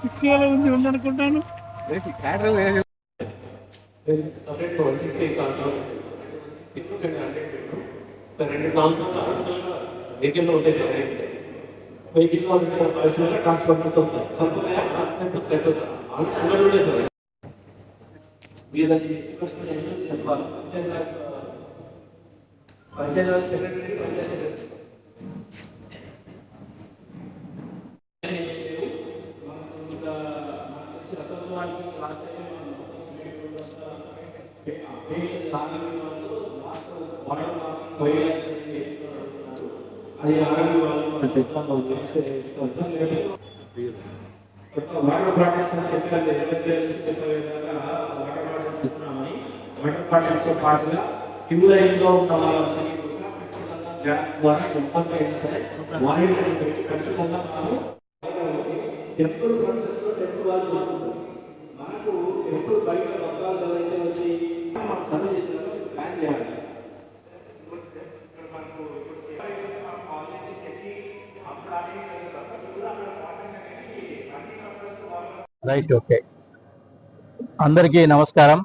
Six ఉంది ఉందనుకుంటాను రెండు సంవత్సరాలు వెహికల్ ఉంటుంది ట్రాన్స్పోర్ట్ వస్తాయి సార్ వీళ్ళకి చెప్పాలి panchayat secretary panchayat water projects water projects ఇస్తున్నామని వాటర్ ప్రాజెక్ట్తో పాటుగా క్యూ ఉన్న వాళ్ళందరికీ ద్వారా ఇబ్బంది మానిటరింగ్ పెట్టి ఖచ్చితంగా టెంపుల్ ప్రాసెస్లో టెంపుల్ వాళ్ళు మనకు టెంపుల్ బయట బంగాళ చేయాలి రైట్ ఓకే. అందరికీ నమస్కారం.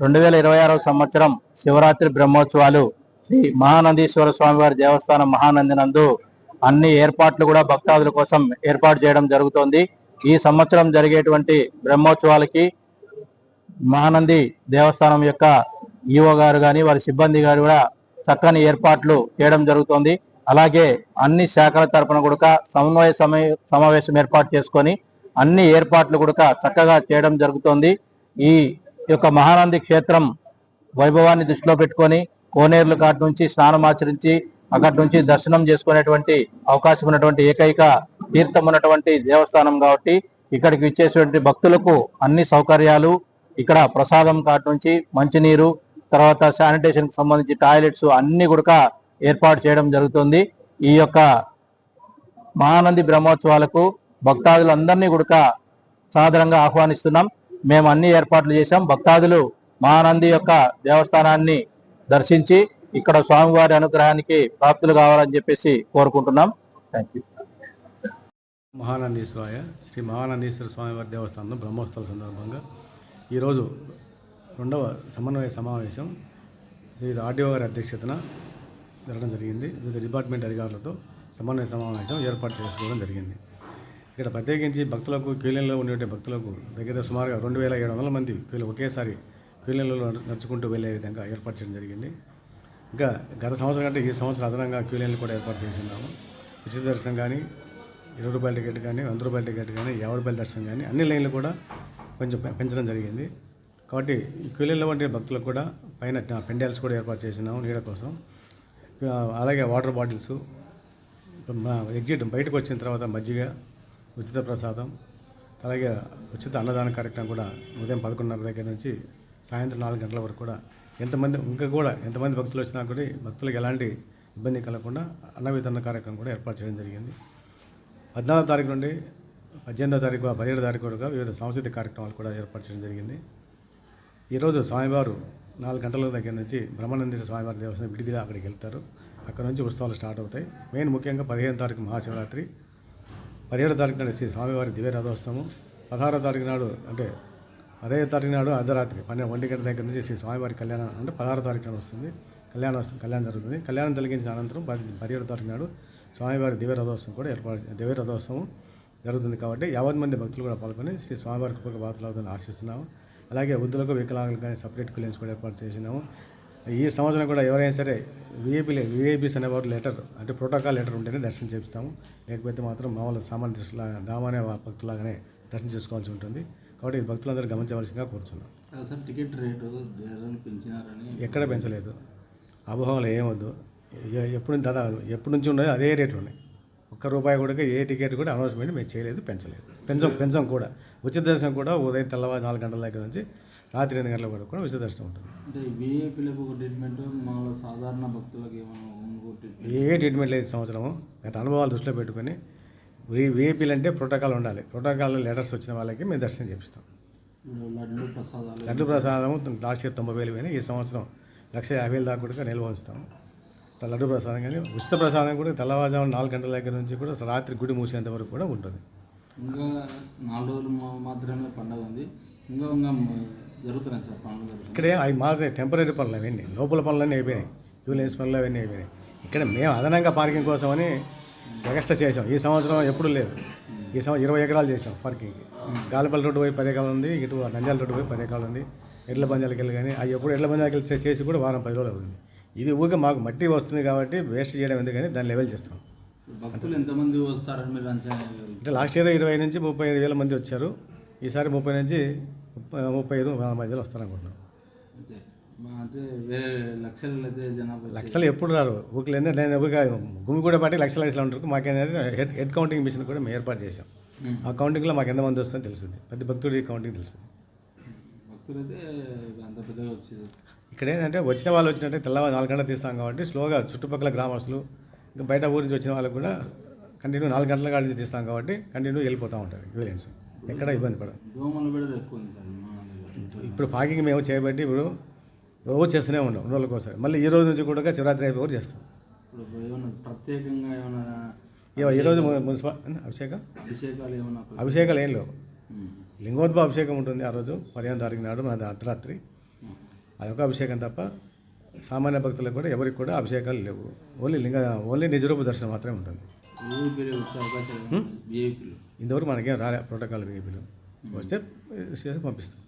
రెండు వేల ఇరవై ఆరవ సంవత్సరం శివరాత్రి బ్రహ్మోత్సవాలు శ్రీ మహానందీశ్వర స్వామివారి దేవస్థానం మహానంది నందు అన్ని ఏర్పాట్లు కూడా భక్తాదుల కోసం ఏర్పాటు చేయడం జరుగుతోంది. ఈ సంవత్సరం జరిగేటువంటి బ్రహ్మోత్సవాలకి మహానంది దేవస్థానం యొక్క ఈఓ గారు కానీ వారి సిబ్బంది గారు కూడా చక్కని ఏర్పాట్లు చేయడం జరుగుతోంది. అలాగే అన్ని శాఖల తరపున కూడా సమన్వయ సమావేశం ఏర్పాటు చేసుకొని అన్ని ఏర్పాట్లు కూడా చక్కగా చేయడం జరుగుతోంది. ఈ యొక్క మహానంది క్షేత్రం వైభవాన్ని దృష్టిలో పెట్టుకొని కోనేరుల కాటి నుంచి స్నానం ఆచరించి అక్కడి నుంచి దర్శనం చేసుకునేటువంటి అవకాశం ఉన్నటువంటి ఏకైక తీర్థం ఉన్నటువంటి దేవస్థానం కాబట్టి ఇక్కడికి ఇచ్చేటువంటి భక్తులకు అన్ని సౌకర్యాలు ఇక్కడ ప్రసాదం కాటి నుంచి మంచినీరు తర్వాత శానిటేషన్కి సంబంధించి టాయిలెట్స్ అన్ని కూడా ఏర్పాటు చేయడం జరుగుతుంది. ఈ యొక్క మహానంది బ్రహ్మోత్సవాలకు భక్తాదులందరినీ కూడా సాదరంగా ఆహ్వానిస్తున్నాం. మేము అన్ని ఏర్పాట్లు చేశాం. భక్తాదులు మహానంది యొక్క దేవస్థానాన్ని దర్శించి ఇక్కడ స్వామివారి అనుగ్రహానికి ప్రాప్తులు కావాలని చెప్పేసి కోరుకుంటున్నాం. థ్యాంక్ యూ మహానందీశ్వరాయ శ్రీ మహానందీశ్వర స్వామివారి దేవస్థానం బ్రహ్మోత్సవాల సందర్భంగా ఈరోజు రెండవ సమన్వయ సమావేశం శ్రీ ఆర్డీఓ గారి అధ్యక్షతన జరగడం జరిగింది. వివిధ డిపార్ట్మెంట్ అధికారులతో సమన్వయ సమావేశం ఏర్పాటు చేసుకోవడం జరిగింది. ఇక్కడ ప్రత్యేకించి భక్తులకు క్యూలైన్లో ఉండే భక్తులకు దగ్గర సుమారుగా రెండు వేల ఏడు వందల మంది క్యూలు ఒకేసారి క్యూలైన్లలో నడుచుకుంటూ వెళ్ళే విధంగా ఏర్పాటు చేయడం జరిగింది. ఇంకా గత సంవత్సరం కంటే ఈ సంవత్సరం అదనంగా క్యూ లైన్లు కూడా ఏర్పాటు చేసి ఉన్నాము. ఉచిత దర్శనం కానీ ఇరవై రూపాయల టికెట్ కానీ వంద రూపాయల టికెట్ కానీ యాభై రూపాయల దర్శనం కానీ అన్ని లైన్లు కూడా కొంచెం పెంచడం జరిగింది. కాబట్టి ఈ వంటి భక్తులకు కూడా పైన పెండాల్స్ కూడా ఏర్పాటు చేసినాము నీడ కోసం. అలాగే వాటర్ బాటిల్స్ ఎగ్జిట్ బయటకు వచ్చిన తర్వాత మజ్జిగ ఉచిత ప్రసాదం అలాగే ఉచిత అన్నదాన కార్యక్రమం కూడా ఉదయం పదకొండున్నర దగ్గర నుంచి సాయంత్రం నాలుగు గంటల వరకు కూడా ఎంతమంది ఇంకా కూడా ఎంతమంది భక్తులు వచ్చినా కూడా భక్తులకు ఎలాంటి ఇబ్బంది కలగకుండా అన్న వితరణ కార్యక్రమం కూడా ఏర్పాటు చేయడం జరిగింది. పద్నాలుగో తారీఖు నుండి పద్దెనిమిదో తారీఖు పదిహేడు తారీఖు వరకు వివిధ సాంస్కృతిక కార్యక్రమాలు కూడా ఏర్పాటు చేయడం జరిగింది. ఈరోజు స్వామివారు నాలుగు గంటల దగ్గర నుంచి బ్రహ్మానందేశ్వర స్వామివారి దేవస్థానం విడిదిగా అక్కడికి వెళ్తారు. అక్కడ నుంచి ఉత్సవాలు స్టార్ట్ అవుతాయి. మెయిన్ ముఖ్యంగా పదిహేను తారీఖు మహాశివరాత్రి పదిహేడో తారీఖు నాడు శ్రీ స్వామివారి దివ్య రథోత్సవము పదహారో తారీఖు నాడు అంటే పదహైదు తారీఖు నాడు అర్ధరాత్రి పన్నెండు ఒంటి గంట దగ్గర నుంచి శ్రీ స్వామివారి కళ్యాణం అంటే పదహారో తారీఖు నాడు వస్తుంది. కళ్యాణం వస్తుంది కళ్యాణం జరుగుతుంది. కళ్యాణం తొలగించిన అనంతరం పది పదిహేడో తారీఖు నాడు స్వామివారి దివ్య రథోత్సవం కూడా ఏర్పాటు దివ్య రథోత్సవం జరుగుతుంది. కాబట్టి యావత్ మంది భక్తులు కూడా పాల్గొని శ్రీ స్వామివారి కృపకు బాధలు అవుతుందని ఆశిస్తున్నాము. అలాగే వృద్ధులకు వికలాంగులకు కానీ సపరేట్ క్లియన్స్ కూడా ఏర్పాటు చేసినాము. ఈ సంవత్సరం కూడా ఎవరైనా సరే విఐపీ విఐపీస్ అనేవారు లెటర్ అంటే ప్రోటోకాల్ లెటర్ ఉంటేనే దర్శనం చేపిస్తాము. లేకపోతే మాత్రం మామూలు సామాన్య దృష్టిలా దామానే భక్తులాగానే దర్శనం చేసుకోవాల్సి ఉంటుంది. కాబట్టి ఇది భక్తులందరూ గమనించవలసిందిగా కోరుతున్నాం సార్ టికెట్ రేటు పెంచినారని ఎక్కడ పెంచలేదు. అభోహంలో ఏమొద్దు. ఎప్పుడు దాదాపు ఎప్పటి నుంచి ఉన్నాయో అదే రేట్లు ఉన్నాయి ఒక్క రూపాయి కూడా ఏ టికెట్ కూడా అనౌన్స్మెంట్ మేము చేయలేదు పెంచలేదు. పెంచం పెంచం కూడా. ఉచిత దర్శనం కూడా ఉదయం తెల్లవారు నాలుగు గంటల దగ్గర నుంచి రాత్రి ఎనిమిది గంటల వరకు కూడా ఉచిత దర్శనం ఉంటుంది. అంటే విఐపీలకు ఒక ట్రీట్మెంట్ మామూలు సాధారణ భక్తులకు ఏ ట్రీట్మెంట్ లేదు సంవత్సరము. గత అనుభవాలు దృష్టిలో పెట్టుకొని విఐపీలు అంటే ప్రోటోకాల్ ఉండాలి. ప్రోటోకాల్ లెటర్స్ వచ్చిన వాళ్ళకి మేము దర్శనం చేపిస్తాం. లడ్డు ప్రసాదాలు లడ్డు ప్రసాదం లాస్ట్ ఇయర్ తొంభై వేలు పోయినాయి. ఈ సంవత్సరం లక్ష యాభై వేలు దాకా కూడా నిల్వ ఉంచుతాం. ఇట్లా లడ్డు ప్రసాదం కానీ ఉచిత ప్రసాదం కూడా తెల్లవారుజాము నాలుగు గంటల దగ్గర నుంచి కూడా రాత్రి గుడి మూసేంత వరకు కూడా ఉంటుంది. ఇంకా నాలుగు రోజులు మాత్రమే పండగ ఉంది. ఇంకా ఇంకా జరుగుతున్నాయి సార్ పనులు జరుగుతున్నాయి ఇక్కడే అవి మాత్రమే టెంపరీ పనులు అవన్నీ లోపల పనులన్నీ అయిపోయినాయి. యూలెన్స్ పనులు అవన్నీ అయిపోయినాయి. ఇక్కడ మేము అదనంగా పార్కింగ్ కోసమని ఎక్స్ట్రా చేసాం ఈ సంవత్సరం ఎప్పుడు లేదు. ఈ సంవత్సరం ఇరవై ఎకరాలు చేసాం పార్కింగ్కి గాలిపల్లి రోడ్డు పోయి పది ఎకరాలు ఉంది. ఇటు నంద్యాల రోడ్డు పోయి పది ఎకరాలు ఉంది. ఎడ్ల పంజాలకి వెళ్ళి కానీ అవి ఎప్పుడు ఎడ్ల పంజాలకి వెళ్ళి చేసి కూడా వారం పది రోజులు అవుతుంది. ఇది ఊరికే మాకు మట్టి వస్తుంది కాబట్టి వేస్ట్ చేయడం ఎందుకని దాన్ని లెవెల్ చేస్తాం. భక్తులు ఎంతమంది వస్తారని మీరు అంచనా? అంటే లాస్ట్ ఇయర్ ఇరవై నుంచి ముప్పై ఐదు వేల మంది వచ్చారు. ఈసారి ముప్పై నుంచి ముప్పై ఐదు మధ్యలో వస్తారనుకుంటున్నాం. అంటే వేరే లక్షలు అయితే జనాభా వచ్చి- లక్షలు ఎప్పుడు రారు. ఊరికి నేను ఊరికే గుమి కూడా పాటి లక్షల లక్షలు ఉంటారు మాకేంటంటే హెడ్ హెడ్ కౌంటింగ్ మిషన్ కూడా మేము ఏర్పాటు చేసాం ఆ కౌంటింగ్లో మాకు ఎంతమంది వస్తుందో తెలుస్తుంది. ప్రతి భక్తుడి కౌంటింగ్ తెలుస్తుంది. భక్తులు అయితే అంత పెద్దగా వచ్చేది. ఇక్కడ ఏంటంటే వచ్చిన వాళ్ళు వచ్చినట్టే తెల్లవారు నాలుగు గంటలు తీస్తాం కాబట్టి స్లోగా చుట్టుపక్కల గ్రామస్తులు ఇంకా బయట ఊరి నుంచి వచ్చిన వాళ్ళకి కూడా కంటిన్యూ నాలుగు గంటల కాడి నుంచి తీస్తాం కాబట్టి కంటిన్యూ వెళ్ళిపోతూ ఉంటారు విజిలెన్స్ ఎక్కడ ఇబ్బంది పడదు ఇప్పుడు పాకింగ్ మేము చేయబట్టి ఇప్పుడు రోజు చేస్తూనే ఉన్నాం రెండు రోజులకు ఒకసారి. మళ్ళీ ఈ రోజు నుంచి కూడా శివరాత్రి అయిపోయి చేస్తాం. ప్రత్యేకంగా ఏమైనా ఇవ- ఈరోజు మున్సిపల్ అభిషేకం? అభిషేకాలు ఏమైనా అభిషేకాలు ఏం లేవు. లింగోద్భవ అభిషేకం ఉంటుంది ఆ రోజు పదిహేను తారీఖు నాడు మన అర్ధరాత్రి. అదొక అభిషేకం తప్ప సామాన్య భక్తులకు కూడా ఎవరికి కూడా అభిషేకాలు లేవు. ఓన్లీ లింగ ఓన్లీ నిజరూప దర్శనం మాత్రమే ఉంటుంది. ఇంతవరకు మనకేం రాలే ప్రోటోకాల్ బీఏపీలు వస్తే చేసి పంపిస్తాం.